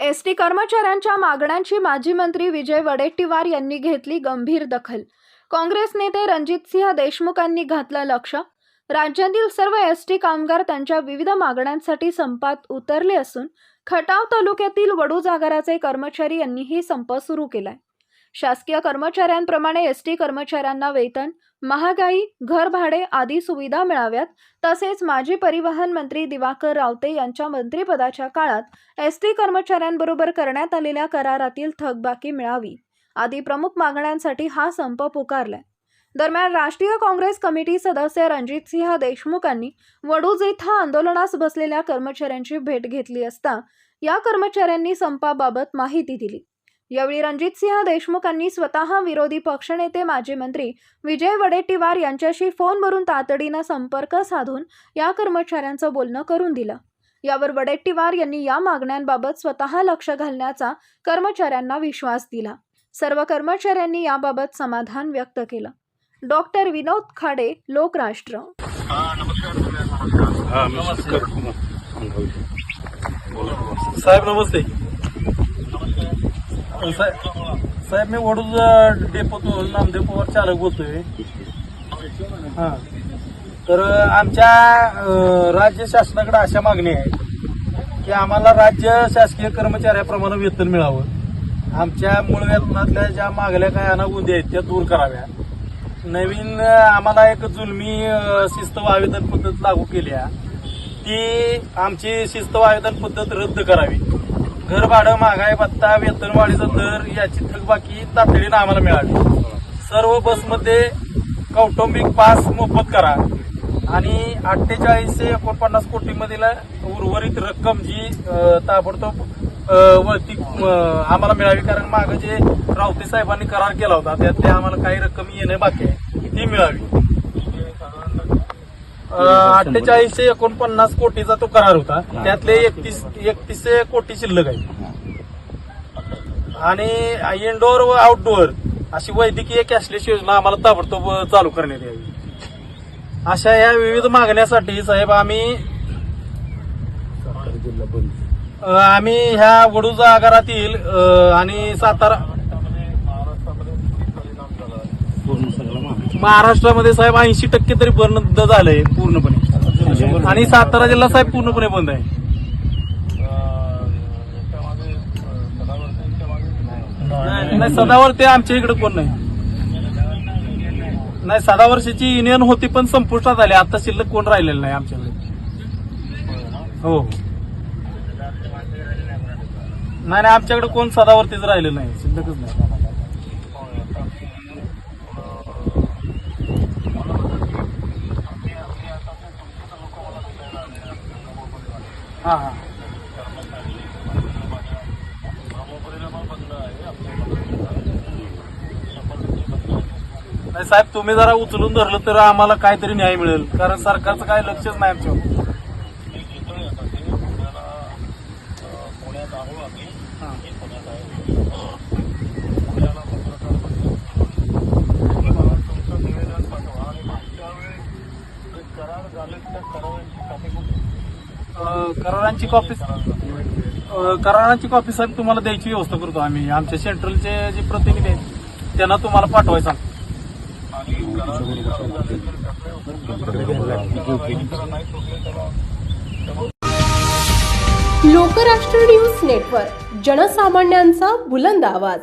S T कर्मचाऱ्यांच्या मागण्यांची माजी मंत्री विजय वडेट्टीवार यांनी घेतली गंभीर दखल. काँग्रेस नेते रणजितसिंह देशमुखांनी घातलं लक्ष. राज्यातील सर्व एस टी कामगार त्यांच्या विविध मागण्यांसाठी संपात उतरले असून खटाव तालुक्यातील वडू जागराचे कर्मचारी यांनीही संप सुरू केलाय. शासकीय कर्मचाऱ्यांप्रमाणे एस टी कर्मचाऱ्यांना वेतन महागाई घर भाडे आदी सुविधा मिळाव्यात. तसेच माजी परिवहन मंत्री दिवाकर रावते यांच्या मंत्रिपदाच्या काळात एस टी कर्मचाऱ्यांबरोबर करण्यात आलेल्या करारातील थकबाकी मिळावी आदी प्रमुख मागण्यांसाठी हा संप पुकारलाय. दरम्यान राष्ट्रीय काँग्रेस कमिटी सदस्य रणजितसिंह देशमुखांनी वडूज इथं आंदोलनास बसलेल्या कर्मचाऱ्यांची भेट घेतली असता या कर्मचाऱ्यांनी संपाबाबत माहिती दिली. यावेळी रणजितसिंह देशमुखांनी स्वतः विरोधी पक्षनेते माजी मंत्री विजय वडेट्टीवार यांच्याशी फोनवरून तातडीनं संपर्क साधून या कर्मचाऱ्यांचं बोलणं करून दिलं. यावर वडेट्टीवार यांनी या मागण्यांबाबत स्वतः लक्ष घालण्याचा कर्मचाऱ्यांना विश्वास दिला. सर्व कर्मचाऱ्यांनी याबाबत समाधान व्यक्त केलं. डॉक्टर विनोद खाडे लोकराष्ट्र. हा. साहेब नमस्ते. साहेब साहेब मी वडूज डेपोतो नामदेव पवार चालक बोलतोय. हां. तर आमच्या राज्य शासनाकडे अशा मागणी आहे की आम्हाला राज्य शासकीय कर्मचाऱ्याप्रमाणे वेतन मिळावं. आमच्या मूळ वेतनातल्या ज्या मागल्या काय अनागुंदी आहेत त्या दूर कराव्या. नवीन आम्हाला एक जुलमी शिस्त आवेदन पद्धत लागू केली आहे ती आमची शिस्त आवेदन पद्धत रद्द करावी. घर भाडं महागाई भत्ता वेतनवाढीचा दर याची थकबाकी तातडीनं आम्हाला मिळावी सर्व बसमध्ये कौटुंबिक पास मोफत करा. आणि अठ्ठेचाळीसशे एकोणपन्नास कोटीमधील उर्वरित रक्कम जी ताबडतोब वळती आम्हाला मिळावी. कारण मागं जे रावते साहेबांनी करार केला होता त्यात ते आम्हाला काही रक्कम येणे बाकी आहे ती मिळावी. अठ्ठेचाळीसशे एकोणपन्नास कोटीचा तो करार होता. त्यातले एकतीस एकतीसशे कोटी शिल्लक आहे आणि इनडोअर व आउटडोअर अशी वैद्यकीय कॅशलेस योजना आम्हाला ताबडतोब चालू करण्यात यावी. अशा या विविध मागण्यासाठी साहेब आम्ही आम्ही ह्या वडूजा आगारातील आणि सातारा महाराष्ट्रामध्ये साहेब ऐंशी टक्के तरी बंद झालंय. पूर्णपणे. आणि सातारा जिल्हा साहेब पूर्णपणे बंद आहे. नाही नाही, सदावर्ती आमच्या इकडे कोण नाही. नाही सदा वर्षाची युनियन होती पण संपुष्टात आली. आता शिल्लक कोण राहिलेलं नाही आमच्याकडे. हो हो. नाही नाही आमच्याकडे कोण सदावरतीच राहिलेलं नाही. शिल्लकच नाही. हा हा. नाही साहेब तुम्ही जरा उचलून धरलं तर आम्हाला काहीतरी न्याय मिळेल. कारण सरकारचं काही लक्षच नाही आमच्यावर. हा. अं, करारांची कॉपी करारांची कॉपी साहेब तुम्हाला द्यायची व्यवस्था करतो आम्ही. आमच्या सेंट्रलचे जे प्रतिनिधी आहेत त्यांना तुम्हाला पाठवायचा. लोकराष्ट्र न्यूज नेटवर्क जनसामान्यांचा बुलंद आवाज.